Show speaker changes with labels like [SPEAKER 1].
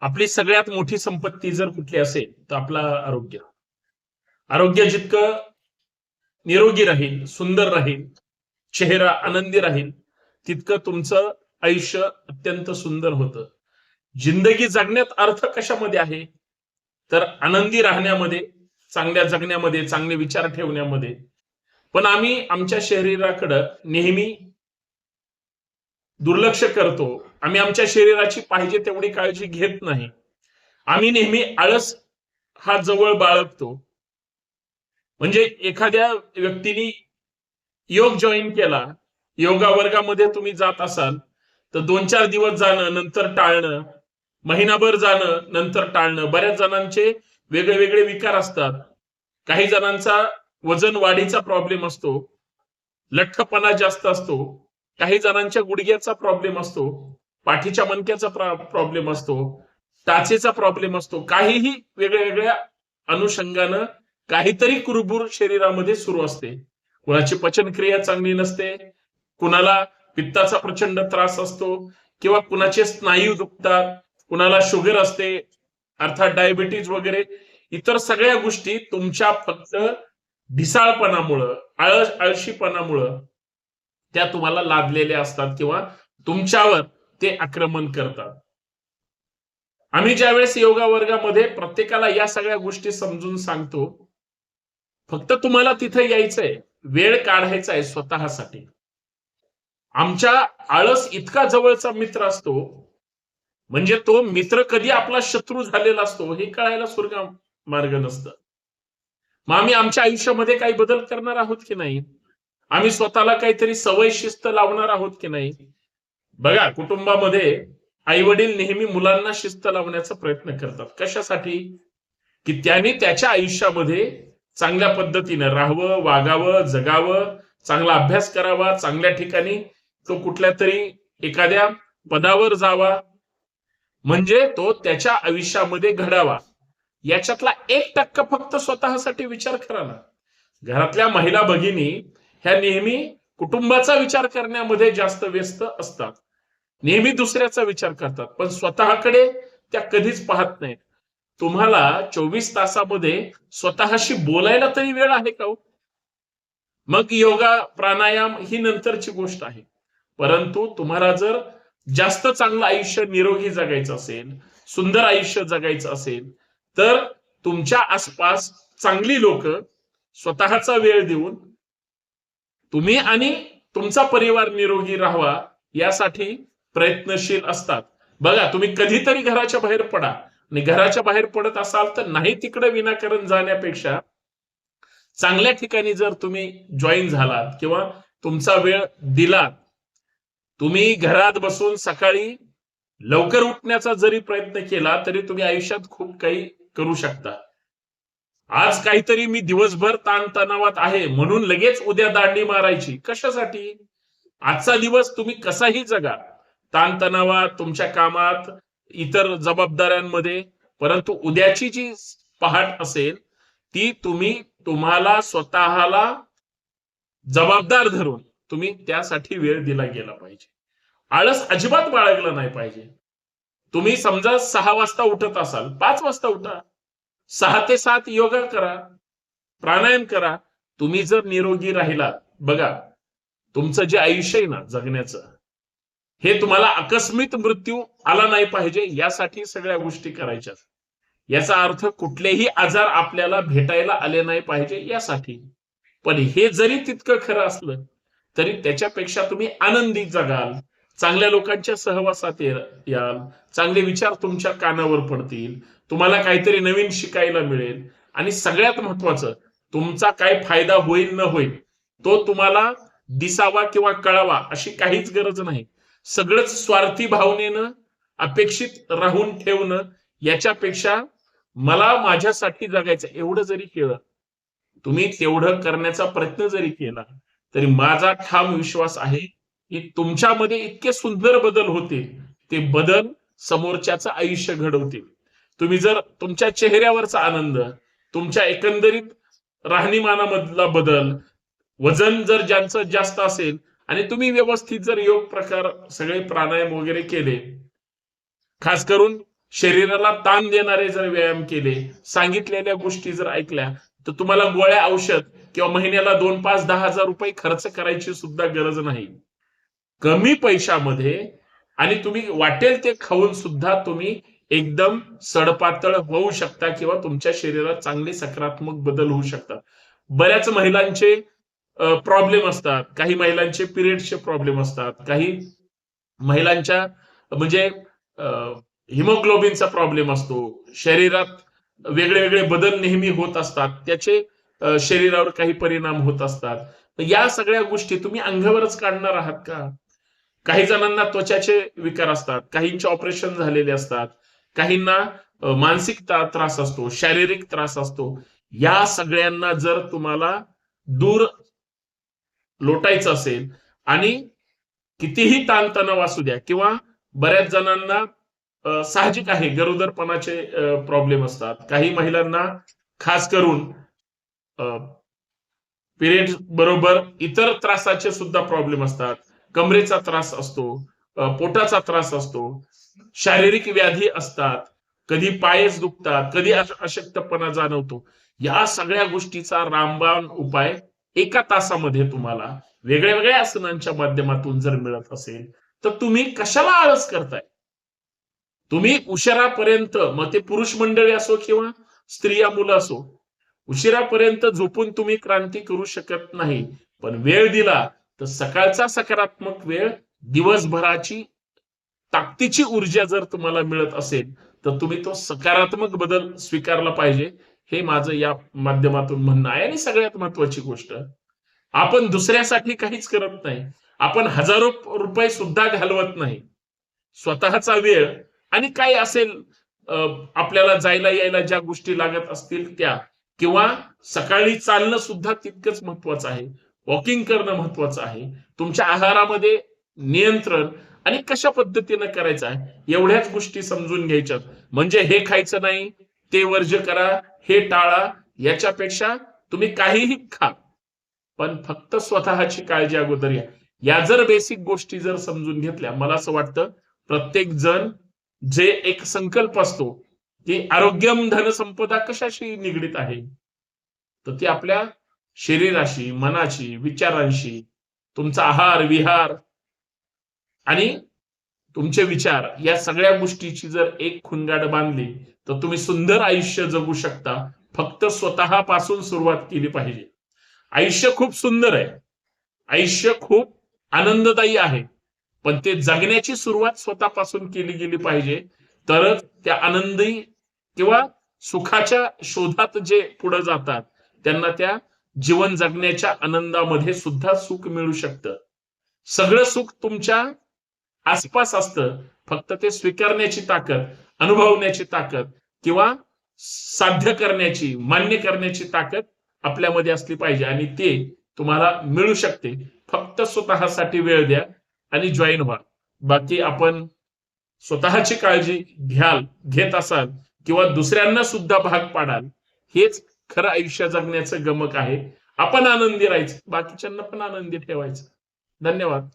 [SPEAKER 1] आपली सगळ्यात मोठी संपत्ती जर कुठली असेल तर आपलं आरोग्य. आरोग्य जितकं निरोगी राहील सुंदर राहील चेहरा आनंदी राहील तितकं तुमचं आयुष्य अत्यंत सुंदर होतं. जिंदगी जगण्यात अर्थ कशामध्ये आहे? तर आनंदी राहण्यामध्ये चांगल्या जगण्यामध्ये चांगले विचार ठेवण्यामध्ये. पण आम्ही आमच्या शरीराकडं नेहमी दुर्लक्ष करतो आम्ही आमच्या शरीराची पाहिजे तेवढी काळजी घेत नाही. आम्ही नेहमी आळस हा जवळ बाळगतो. म्हणजे एखाद्या व्यक्तीने योग जॉईन केला योगा वर्गामध्ये तुम्ही जात असाल तर दोन चार दिवस जाणं नंतर टाळणं महिनाभर जाणं नंतर टाळणं बऱ्याच जणांचे वेगळे वेगळे विकार असतात. काही जणांचा वजन वाढीचा प्रॉब्लेम असतो लठ्ठपणा जास्त असतो काही जणांच्या गुडघ्याचा प्रॉब्लेम असतो. पाठीच्या मणक्याचा प्रॉब्लेम असतो टाचेचा प्रॉब्लेम असतो काहीही वेगळ्या वेगळ्या अनुषंगानं काहीतरी कुरबुर शरीरामध्ये सुरू असते. कुणाची पचनक्रिया चांगली नसते कुणाला पित्ताचा प्रचंड त्रास असतो किंवा कुणाचे स्नायू दुखतात कुणाला शुगर असते अर्थात डायबिटीज वगैरे इतर सगळ्या गोष्टी तुमच्या फक्त ढिसाळपणामुळं आळस आळशीपणामुळं त्या तुम्हाला लादलेल्या असतात किंवा तुमच्यावर ते आक्रमण करतात. आम्ही ज्यावेळेस योगा वर्गामध्ये प्रत्येकाला या सगळ्या गोष्टी समजून सांगतो फक्त तुम्हाला तिथे यायचंय वेळ काढायचा आहे स्वतःसाठी. आमच्या आळस इतका जवळचा मित्र असतो म्हणजे तो मित्र कधी आपला शत्रू झालेला असतो हे कळायला स्वर्ग मार्ग नसतं. मग आम्ही आमच्या आयुष्यामध्ये काही बदल करणार आहोत की नाही? आम्ही स्वतःला काहीतरी सवय शिस्त लावणार आहोत की नाही? बघा कुटुंबामध्ये आई वडील नेहमी मुलांना शिस्त लावण्याचा प्रयत्न करतात. कशासाठी? की त्यांनी त्याच्या आयुष्यामध्ये चांगल्या पद्धतीनं राहावं वागावं जगावं चांगला अभ्यास करावा चांगल्या ठिकाणी तो कुठल्या तरी एखाद्या पदावर जावा. म्हणजे तो त्याच्या आयुष्यामध्ये घडावा. याच्यातला एक टक्का फक्त स्वतःसाठी विचार करा ना. घरातल्या महिला भगिनी ह्या नेहमी कुटुंबाचा विचार करण्यामध्ये जास्त व्यस्त असतात. नेहमी दुसऱ्याचा विचार करतात पण स्वतःकडे त्या कधीच पाहत नाहीत. तुम्हाला चोवीस तासामध्ये स्वतःशी बोलायला तरी वेळ आहे का हो? मग योगा प्राणायाम ही नंतरची गोष्ट आहे. परंतु तुम्हाला जर जास्त चांगलं आयुष्य निरोगी जगायचं असेल सुंदर आयुष्य जगायचं असेल तर तुमच्या आसपास चांगली लोक स्वतःचा वेळ देऊन तुम्ही आणि तुमचा परिवार निरोगी राहावा यासाठी प्रयत्नशील असतात. बघा तुम्ही कधीतरी घराच्या बाहेर पडा. आणि घराच्या बाहेर पडत असाल तर नाही तिकडे विनाकारण जाण्यापेक्षा चांगल्या ठिकाणी जर तुम्ही जॉईन झालात किंवा तुमचा वेळ दिलात तुम्ही घरात बसून सकाळी लवकर उठण्याचा जरी प्रयत्न केला तरी तुम्ही आयुष्यात खूप काही करू शकता. आज काहीतरी मी दिवसभर ताणतणावात आहे म्हणून लगेच उद्या दांडी मारायची. कशासाठी? आजचा दिवस तुम्ही कसाही जगा. ताणतणावात तुमच्या कामात इतर जबाबदाऱ्यांमध्ये परंतु उद्याची जी पहाट असेल ती तुम्ही तुम्हाला स्वतःला जबाबदार धरून तुम्ही त्यासाठी वेळ दिला गेला पाहिजे. आळस अजिबात बाळगलं नाही पाहिजे. तुम्ही समजा सहा वाजता उठत असाल पाच वाजता उठा. सहा ते सात योगा करा प्राणायाम करा. तुम्ही जर निरोगी राहिला बघा तुमचं जे आयुष्य आहे ना जगण्याचं हे तुम्हाला आकस्मित मृत्यू आला नाही पाहिजे यासाठी सगळ्या गोष्टी करायच्या याचा अर्थ कुठलेही आजार आपल्याला भेटायला आले नाही पाहिजे यासाठी. पण हे जरी तितकं खरं असलं तरी त्याच्यापेक्षा तुम्ही आनंदी जगाल. चांगल्या लोकांच्या सहवासात याल. चांगले विचार तुमच्या कानावर पडतील. तुम्हाला काहीतरी नवीन शिकायला मिळेल. आणि सगळ्यात महत्वाचं तुमचा काय फायदा होईल न होईल तो तुम्हाला दिसावा किंवा कळावा अशी काहीच गरज नाही. सगळंच स्वार्थी भावनेनं अपेक्षित राहून ठेवणं याच्यापेक्षा मला माझ्यासाठी जगायचं एवढं जरी केलं तुम्ही तेवढं करण्याचा प्रयत्न जरी केला तरी माझा ठाम विश्वास आहे की तुमच्यामध्ये इतके सुंदर बदल होते ते बदल समोरच्याचं आयुष्य घडवतील. तुम्ही जर तुमच्या चेहऱ्यावरचा आनंद तुमच्या एकंदरीत राहणीमानामधला बदल वजन जर ज्यांचं जास्त असेल आणि तुम्ही व्यवस्थित जर योग प्रकार सगळे प्राणायाम वगैरे केले खास करून शरीराला ताण देणारे जर व्यायाम केले सांगितलेल्या गोष्टी जर ऐकल्या तर तुम्हाला गोळ्या औषध किंवा महिन्याला दोन पाच दहा हजार रुपये खर्च करायची सुद्धा गरज नाही. कमी पैशामध्ये आणि तुम्ही वाटेल ते खाऊन सुद्धा तुम्ही एकदम सडपातळ होऊ शकता किंवा तुमच्या शरीरात चांगले सकारात्मक बदल होऊ शकतात. बऱ्याच महिलांचे प्रॉब्लेम असतात. काही महिलांचे पिरियडचे प्रॉब्लेम असतात. काही महिलांच्या म्हणजे हिमोग्लोबिनचा प्रॉब्लेम असतो. शरीरात वेगळे वेगळे बदल नेहमी होत असतात. त्याचे शरीरावर काही परिणाम होत असतात. या सगळ्या गोष्टी तुम्ही अंगावरच काढणार आहात का? काही जणांना त्वचाचे विकार असतात. काहींचे ऑपरेशन झालेले असतात. काहींना मानसिक त्रास असतो. शारीरिक त्रास असतो. या सगळ्यांना जर तुम्हाला दूर लोटायचं असेल आणि कितीही ताणतणाव असू द्या किंवा बऱ्याच जणांना साहजिक आहे गरोदरपणाचे प्रॉब्लेम असतात. काही महिलांना खास करून पिरियड बरोबर इतर त्रासाचे सुद्धा प्रॉब्लेम असतात. कमरेचा त्रास असतो पोटाचा त्रास असतो शारीरिक व्याधी असतात कधी पायच दुखतात कधी अशक्तपणा जाणवतो. या सगळ्या गोष्टीचा रामबाण उपाय एका तासामध्ये तुम्हाला वेगळ्या वेगळ्या आसनांच्या माध्यमातून जर मिळत असेल तर तुम्ही कशाला आळस करताय? तुम्ही उशिरापर्यंत मग ते पुरुष मंडळी असो किंवा स्त्रिया मुलं असो उशिरापर्यंत झोपून तुम्ही क्रांती करू शकत नाही. पण वेळ दिला तर सकाळचा सकारात्मक वेळ दिवसभराची ताकदीची ऊर्जा जर तुम्हाला मिळत असेल तर तुम्ही तो सकारात्मक बदल स्वीकारला पाहिजे. हे माझं या माध्यमातून म्हणणं आहे आणि सगळ्यात महत्वाची गोष्ट आपण दुसऱ्यासाठी काहीच करत नाही. आपण हजारो रुपये सुद्धा घालवत नाही. स्वतःचा वेळ आणि काय असेल आपल्याला जायला यायला ज्या गोष्टी लागत असतील त्या किंवा सकाळी चालणं सुद्धा तितकंच महत्वाचं आहे. वॉकिंग करणं महत्वाचं आहे. तुमच्या आहारामध्ये नियंत्रण आणि कशा पद्धतीनं करायचं आहे एवढ्याच गोष्टी समजून घ्यायच्यात. म्हणजे हे खायचं नाही ते वर्ज करा हे टाळा याच्यापेक्षा तुम्ही काहीही खा. पण फक्त स्वतःची काळजी अगोदर घ्या या जर बेसिक गोष्टी जर समजून घेतल्या मला असं वाटतं प्रत्येक जण जे एक संकल्प असतो की आरोग्यम धनसंपदा कशाशी निगडीत आहे? तर ती आपल्या शरीराशी मनाशी विचारांशी तुमचा आहार विहार आणि तुमचे विचार या सगळ्या गोष्टीची जर एक खुणगाड बांधली तर तुम्ही सुंदर आयुष्य जगू शकता. फक्त स्वतःपासून सुरुवात केली पाहिजे. आयुष्य खूप सुंदर आहे. आयुष्य खूप आनंददायी आहे. पण ते जगण्याची सुरुवात स्वतःपासून केली गेली पाहिजे. तरच त्या आनंदी किंवा सुखाच्या शोधात जे पुढे जातात त्यांना त्या जीवन जगण्याच्या आनंदामध्ये सुद्धा सुख मिळू शकतं. सगळं सुख तुमच्या आसपास असतं फक्त ते स्वीकारण्याची ताकद अनुभवण्याची ताकद किंवा साध्य करण्याची मान्य करण्याची ताकद आपल्यामध्ये असली पाहिजे आणि ते तुम्हाला मिळू शकते. फक्त स्वतःसाठी वेळ द्या आणि जॉईन व्हा. बाकी आपण स्वतःची काळजी घ्याल घेत असाल किंवा दुसऱ्यांना सुद्धा भाग पाडाल हेच खरं आयुष्य जगण्याचं गमक आहे. आपण आनंदी राहायचं बाकीच्यांना पण आनंदी ठेवायचं. धन्यवाद.